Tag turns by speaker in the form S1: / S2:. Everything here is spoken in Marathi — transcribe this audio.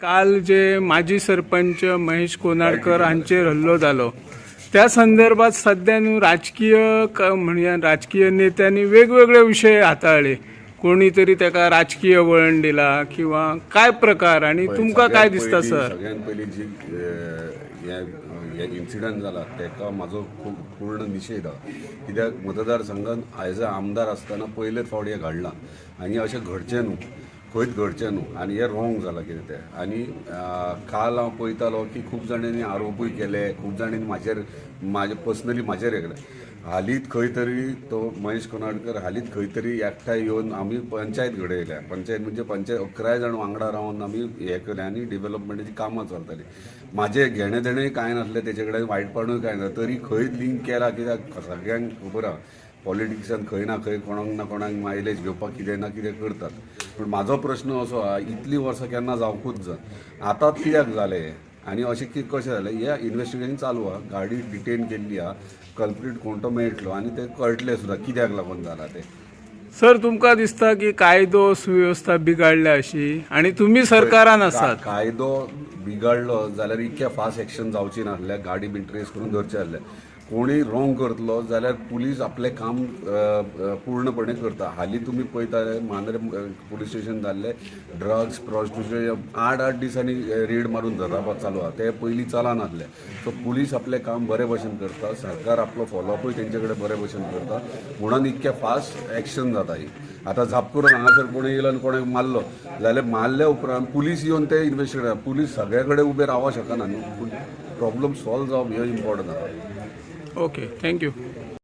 S1: काल जे माजी सरपंच महेश कोनाडकर हांचेर हल्लो जालो त्या संदर्भात सध्या न्हू राजकीय क- म्हणया राजकीय नेत्यांनी वेगवेगळे विषय हाताळले. कोणी तरी ताका राजकीय वळण दिला किंवा काय प्रकार आणि तुमकां काय दिसता सर?
S2: सगळ्यात पयलीं जी हे हे इन्सिडंट जाला तेका म्हाजो खूब पूर्ण निशेध आहा कित्याक मतदारसंघात एज अ आमदार आसतना पयलेच फावट हें घडलां. आनी अशें घडचें न्हू खंयच घडचें न्हू आनी हें रॉंग जालां कितें तें. आनी काल हांव पळयतालो की खूब जाणांनी आरोपूय केले खूब जाणांनी म्हाजेर म्हाजे पर्सनली म्हाजेर हे केले. हालींच खंय तरी तो महेश कोनाडकर हालींच खंय तरी एकठांय येवन आमी पंचायत घडयल्या. पंचायत म्हणजे पंचायत अकराय जाण वांगडा रावन आमी हें केलें आनी डेव्हलपमेंटाची कामां चलतालीं. म्हाजें घेणें देणेंय कांय नासलें तेचे कडेन वायटपणूय कांय ना तरी खंय लिंक केला कित्याक सगळ्यांक खबर आहा पॉलिटिक्सान खंय ना खंय कोणाक ना कोणाक मायलेज घेवपाक कितें ना कितें करतात. पूण म्हाजो प्रश्न असो आहा इतलीं वर्सां केन्ना जावंकूच जाय. आतांच कित्याक जालें? आनी अशें की कशें जालें? हे इन्व्हेस्टिगेशन चालू आहा गाडी डिटेन केल्ली आहा कल्प्रीट कोण तो मेळटलो आनी तें कळटलें सुद्दां कित्याक लागून जालां तें.
S1: सर तुमकां दिसता की कायदो सुव्यवस्था बिगाडल्या अशी आणि तुम्ही सरकारान आसात.
S2: का- कायदो बिगाडलो जाल्यार इतकें फास्ट एक्शन जावची नासलें. गाडी बीन ट्रेस करून धरचे आसलें कोणी रॉंग करतलो जाल्यार पुलीस आपलें काम पूर्णपणे करता. हालीं तुमी पळयता मांद्रे पुलीस स्टेशन जाल्ले ड्रग्स प्रॉस्टिट्यूशन आठ आठ दिसांनी रेड मारून धरप चालू आहा ते पयलीं चलनासलें सो पुलीस आपलें काम बरे भशेन करता. सरकार आपलो फॉलोअपूय तेंचे कडेन बरे भशेन करता. म्हणून इतकें फास्ट एक्शन जाता ही. आतां झाप करून हांगासर कोणी येयलो आनी कोणें मारलो जाल्यार मारल्या उपरांत पुलीस येवन ते इन्व्हेस्टिगेट पुलीस सगळे कडेन उबे रावंक शकना न्हू. प्रॉब्लम सॉल्व जावप हो इम्पॉर्टंट आहा
S1: Okay, thank you.